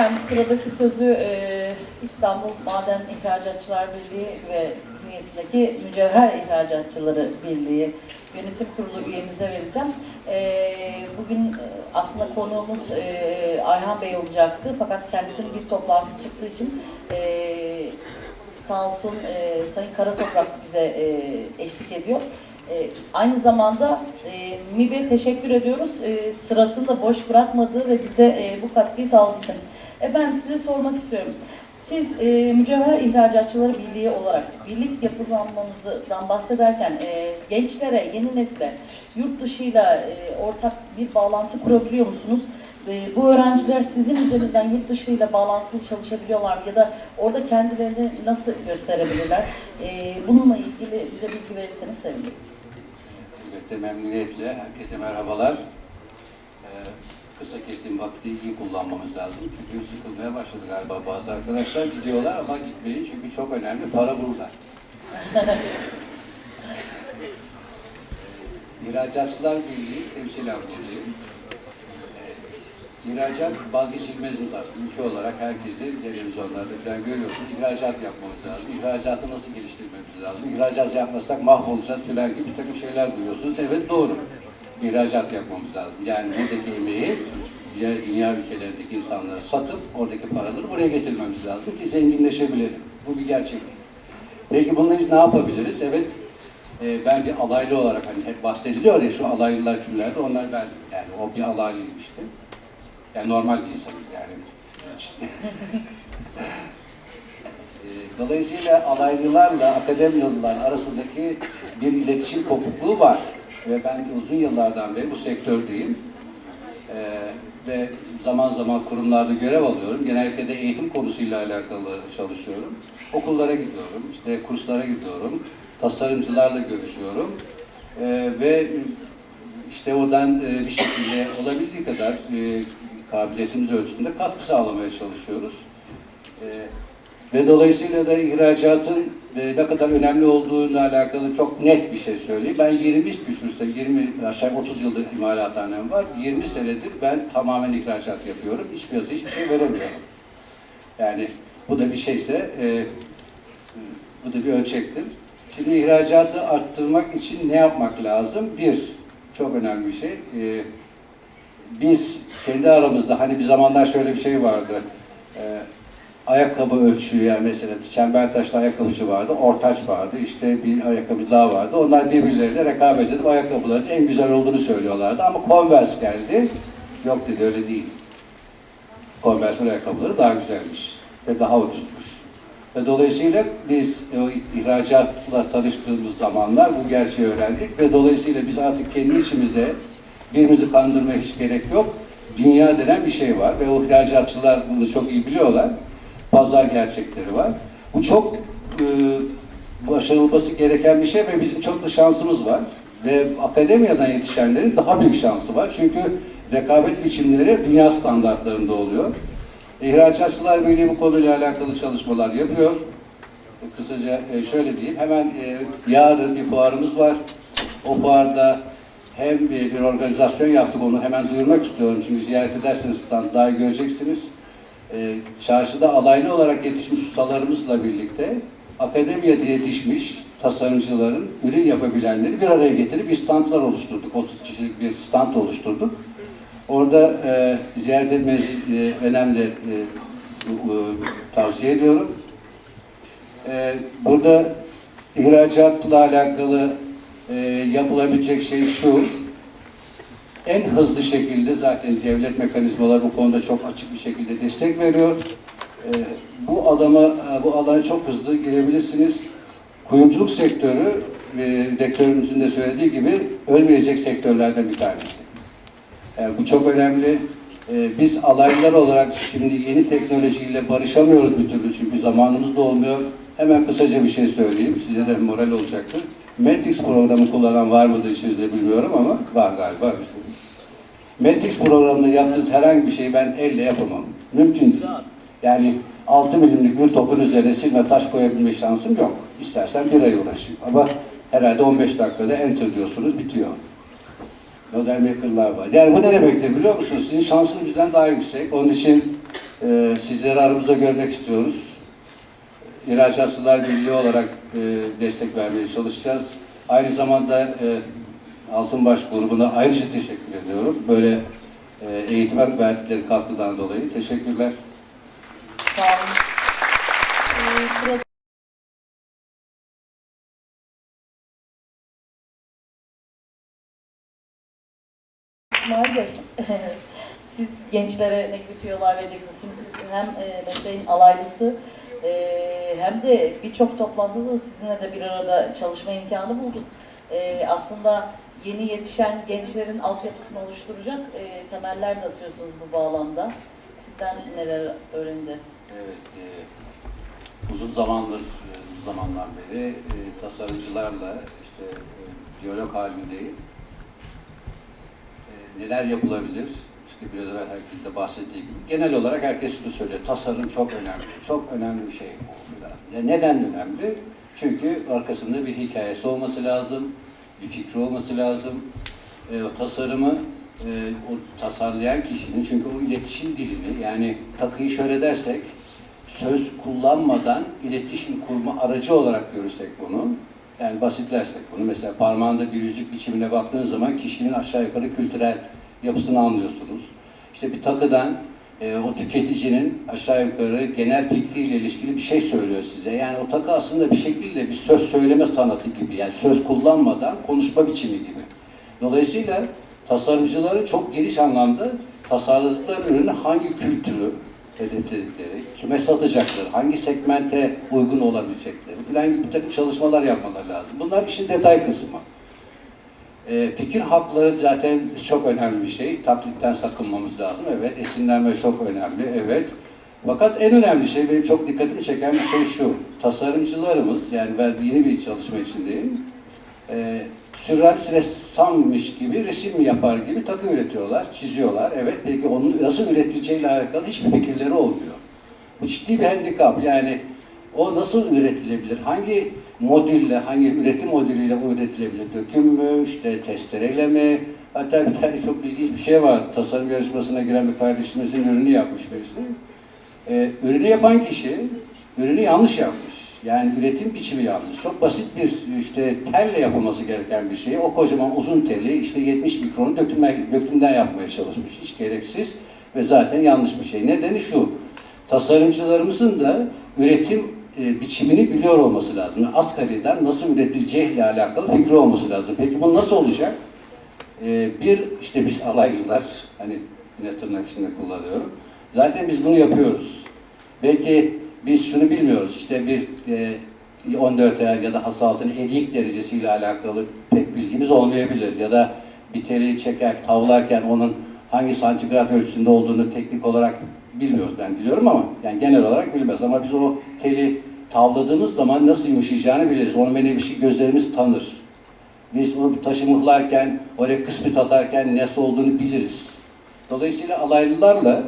Efendim sıradaki sözü e, İstanbul Maden İhracatçılar Birliği ve bünyesindeki Mücevher İhracatçıları Birliği Yönetim Kurulu üyemize vereceğim. E, bugün e, aslında konuğumuz e, Ayhan Bey olacaktı fakat kendisinin bir toplantısı çıktığı için e, sağ olsun e, Sayın Karatoprak bize e, eşlik ediyor. E, aynı zamanda e, MİB'e teşekkür ediyoruz. E, sırasını da boş bırakmadığı ve bize e, bu katkıyı sağladığı için. Efendim size sormak istiyorum. Siz e, Mücevher İhracatçıları Birliği olarak birlik yapılanmanızdan bahsederken e, gençlere, yeni nesle yurt dışıyla e, ortak bir bağlantı kurabiliyor musunuz? E, bu öğrenciler sizin üzerinizden yurt dışıyla bağlantılı çalışabiliyorlar mı? Ya da orada kendilerini nasıl gösterebilirler? E, bununla ilgili bize bilgi verirseniz sevinirim. Elbette memnuniyetle. Herkese merhabalar. Ee, kısa kesim vakti iyi kullanmamız lazım. Çünkü sıkılmaya başladı galiba bazı arkadaşlar. Gidiyorlar ama gitmeyin çünkü çok önemli. Para burada. İhracatçılar Birliği buradayım. Ee, İhracat vazgeçilmezimiz artık. Ülke olarak herkesi televizyonlarda falan görüyorsunuz. İhracat yapmamız lazım. İhracatı nasıl geliştirmemiz lazım? İhracat yapmazsak mahvolacağız falan gibi bir takım şeyler duyuyorsunuz. Evet doğru. İhracat yapmamız lazım. Yani buradaki emeği dünya ülkelerindeki insanlara satıp oradaki paraları buraya getirmemiz lazım ki zenginleşebilelim. Bu bir gerçeklik. Peki bununla ne yapabiliriz? Evet, e, ben bir alaylı olarak hani hep bahsediliyor ya şu alaylılar kimlerdi? Onlar ben, yani o bir alaylıyım işte. Yani normal bir insanız yani. E, Dolayısıyla alaylılarla akademiyalılar arasındaki bir iletişim kopukluğu var. Ve ben uzun yıllardan beri bu sektördeyim. E, ve zaman zaman kurumlarda görev alıyorum. Genellikle de eğitim konusuyla alakalı çalışıyorum. Okullara gidiyorum, işte kurslara gidiyorum, tasarımcılarla görüşüyorum. E, ve işte oradan e, bir şekilde olabildiği kadar e, kabiliyetimiz ölçüsünde katkı sağlamaya çalışıyoruz. E, ve dolayısıyla da ihracatın e, ne kadar önemli olduğuyla alakalı çok net bir şey söyleyeyim. Ben 20 küsürse 20 aşağı 30 yıldır imalathanem var. 20 senedir ben tamamen ihracat yapıyorum. İç piyasaya hiçbir şey veremiyorum. Yani bu da bir şeyse e, bu da bir ölçektir. Şimdi ihracatı arttırmak için ne yapmak lazım? Bir, çok önemli bir şey. E, biz kendi aramızda hani bir zamanlar şöyle bir şey vardı. E, ayakkabı ölçüyor yani mesela Çembertaş'ta ayakkabıcı vardı, Ortaç vardı, işte bir ayakkabıcı daha vardı. Onlar birbirleriyle rekabet edip ayakkabıların en güzel olduğunu söylüyorlardı ama Converse geldi. Yok dedi öyle değil. Converse'in ayakkabıları daha güzelmiş ve daha ucuzmuş. Ve dolayısıyla biz o ihracatla tanıştığımız zamanlar bu gerçeği öğrendik ve dolayısıyla biz artık kendi içimizde birbirimizi kandırmaya hiç gerek yok. Dünya denen bir şey var ve o ihracatçılar bunu çok iyi biliyorlar. Pazar gerçekleri var. Bu çok e, başarılması gereken bir şey ve bizim çok da şansımız var. Ve akademiyadan yetişenlerin daha büyük şansı var. Çünkü rekabet biçimleri dünya standartlarında oluyor. İhracatçılar Birliği bu konuyla alakalı çalışmalar yapıyor. E, Kısaca e, şöyle diyeyim, hemen e, yarın bir fuarımız var. O fuarda hem bir organizasyon yaptık onu hemen duyurmak istiyorum çünkü ziyaret ederseniz daha göreceksiniz. E, çarşıda alaylı olarak yetişmiş ustalarımızla birlikte akademiyede yetişmiş tasarımcıların, ürün yapabilenleri bir araya getirip bir standlar oluşturduk. 30 kişilik bir stand oluşturduk. Orada e, ziyaret etmenizi e, önemli e, e, tavsiye ediyorum. E, burada ihracatla alakalı e, yapılabilecek şey şu. En hızlı şekilde zaten devlet mekanizmaları bu konuda çok açık bir şekilde destek veriyor. E, bu adama, e, bu alana çok hızlı girebilirsiniz. Kuyumculuk sektörü, e, rektörümüzün de söylediği gibi ölmeyecek sektörlerden bir tanesi. Yani bu çok önemli. Ee, biz alaylılar olarak şimdi yeni teknolojiyle barışamıyoruz bir türlü çünkü zamanımız da olmuyor. Hemen kısaca bir şey söyleyeyim, size de moral olacaktır. Matrix programı kullanan var mıdır içinizde bilmiyorum ama var galiba bir. Matrix programında yaptığınız herhangi bir şeyi ben elle yapamam. Mümkün değil. Yani 6 milimlik bir topun üzerine silme taş koyabilme şansım yok. İstersen bir ay uğraşayım. Ama herhalde 15 dakikada enter diyorsunuz bitiyor. Model maker'lar var. Yani bu ne demektir biliyor musunuz? Sizin şansınız bizden daha yüksek. Onun için e, sizleri aramızda görmek istiyoruz. İhracatçılar Birliği olarak e, destek vermeye çalışacağız. Aynı zamanda e, Altınbaş grubuna ayrıca teşekkür ediyorum. Böyle e, eğitime verdikleri katkıdan dolayı teşekkürler. Sağ olun. Ee, İsmail Bey, siz gençlere ne gibi tüyolar vereceksiniz? Şimdi siz hem e, mesleğin alaylısı e, hem de birçok toplantıda da sizinle de bir arada çalışma imkanı bulduk. E, aslında yeni yetişen gençlerin altyapısını oluşturacak e, temeller de atıyorsunuz bu bağlamda. Sizden neler öğreneceğiz? Evet, e, uzun zamandır, e, uzun zamandan beri e, tasarımcılarla işte e, diyalog halindeyim. E, neler yapılabilir? İşte biraz evvel herkes de bahsettiği gibi. Genel olarak herkes şunu söylüyor. Tasarım çok önemli. Çok önemli bir şey neden önemli? Çünkü arkasında bir hikayesi olması lazım. Bir fikri olması lazım. E, o tasarımı e, o tasarlayan kişinin çünkü o iletişim dilini yani takıyı şöyle dersek söz kullanmadan iletişim kurma aracı olarak görürsek bunu yani basitlersek bunu mesela parmağında bir yüzük biçimine baktığın zaman kişinin aşağı yukarı kültürel yapısını anlıyorsunuz. İşte bir takıdan e, o tüketicinin aşağı yukarı genel fikriyle ilişkili bir şey söylüyor size. Yani o takı aslında bir şekilde bir söz söyleme sanatı gibi. Yani söz kullanmadan konuşma biçimi gibi. Dolayısıyla tasarımcıları çok geniş anlamda tasarladıkları ürünü hangi kültürü hedefledikleri, kime satacakları, hangi segmente uygun olabilecekleri falan gibi bir takım çalışmalar yapmaları lazım. Bunlar işin detay kısmı. E, fikir hakları zaten çok önemli bir şey. Taklitten sakınmamız lazım. Evet, esinlenme çok önemli. Evet. Fakat en önemli şey, benim çok dikkatimi çeken bir şey şu. Tasarımcılarımız, yani ben yeni bir çalışma içindeyim. E, sürrealist ressammış gibi, resim yapar gibi takı üretiyorlar, çiziyorlar. Evet, peki onun nasıl üretileceğiyle alakalı hiçbir fikirleri olmuyor. Bu ciddi bir handikap. Yani o nasıl üretilebilir? Hangi modülle, hangi üretim modülüyle o üretilebilir? Döküm mü, işte testereyle mi? Hatta bir tane çok ilginç bir şey var. Tasarım yarışmasına giren bir kardeşimizin ürünü yapmış birisi. Ee, ürünü yapan kişi ürünü yanlış yapmış. Yani üretim biçimi yanlış. Çok basit bir işte telle yapılması gereken bir şey. O kocaman uzun teli işte 70 mikronu döküme, dökümden yapmaya çalışmış. Hiç gereksiz ve zaten yanlış bir şey. Nedeni şu. Tasarımcılarımızın da üretim e, biçimini biliyor olması lazım. Asgariden nasıl üretileceğiyle alakalı fikri olması lazım. Peki bu nasıl olacak? E, bir, işte biz alaylılar, hani yine tırnak içinde kullanıyorum. Zaten biz bunu yapıyoruz. Belki biz şunu bilmiyoruz, işte bir e, 14 ayar ya da hasaltın edik derecesiyle alakalı pek bilgimiz olmayabilir. Ya da bir teli çeker, tavlarken onun hangi santigrat ölçüsünde olduğunu teknik olarak bilmiyoruz ben biliyorum ama yani genel olarak bilmez ama biz o teli tavladığımız zaman nasıl yumuşayacağını biliriz. Onun menevşi gözlerimiz tanır. Biz onu taşı mıhlarken, oraya kıspit atarken nasıl olduğunu biliriz. Dolayısıyla alaylılarla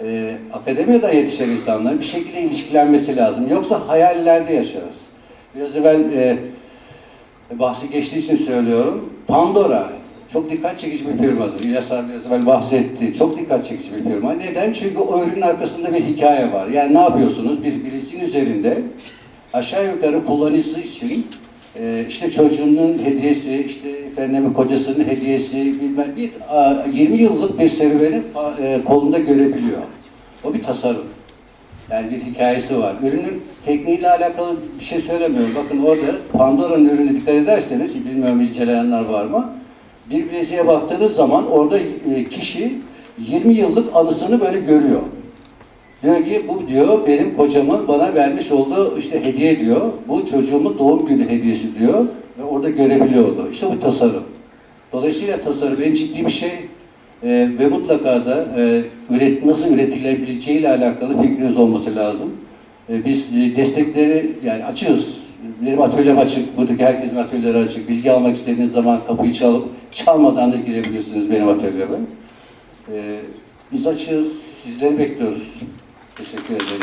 e, akademiyada yetişen insanların bir şekilde ilişkilenmesi lazım. Yoksa hayallerde yaşarız. Biraz evvel e, bahsi geçtiği için söylüyorum. Pandora çok dikkat çekici bir firmadır. İlyas abi biraz evvel bahsetti. Çok dikkat çekici bir firma. Neden? Çünkü o ürünün arkasında bir hikaye var. Yani ne yapıyorsunuz? Bir bileziğin üzerinde aşağı yukarı kullanıcısı için e, işte çocuğunun hediyesi, işte efendim kocasının hediyesi, bilmem bir a, 20 yıllık bir serüveni e, kolunda görebiliyor. O bir tasarım. Yani bir hikayesi var. Ürünün tekniğiyle alakalı bir şey söylemiyorum. Bakın orada Pandora'nın ürünü dikkat ederseniz, bilmiyorum inceleyenler var mı? Bir bileziğe baktığınız zaman orada e, kişi 20 yıllık anısını böyle görüyor. Diyor ki bu diyor benim kocamın bana vermiş olduğu işte hediye diyor. Bu çocuğumun doğum günü hediyesi diyor. Ve orada görebiliyordu. İşte bu tasarım. Dolayısıyla tasarım en ciddi bir şey. Ee, ve mutlaka da e, üret, nasıl üretilebileceği ile alakalı fikriniz olması lazım. Ee, biz e, destekleri yani açığız. Benim atölyem açık, buradaki herkesin atölyeleri açık. Bilgi almak istediğiniz zaman kapıyı çalıp çalmadan da girebilirsiniz benim atölyeme. Ee, biz açığız, sizleri bekliyoruz. Teşekkür ederim.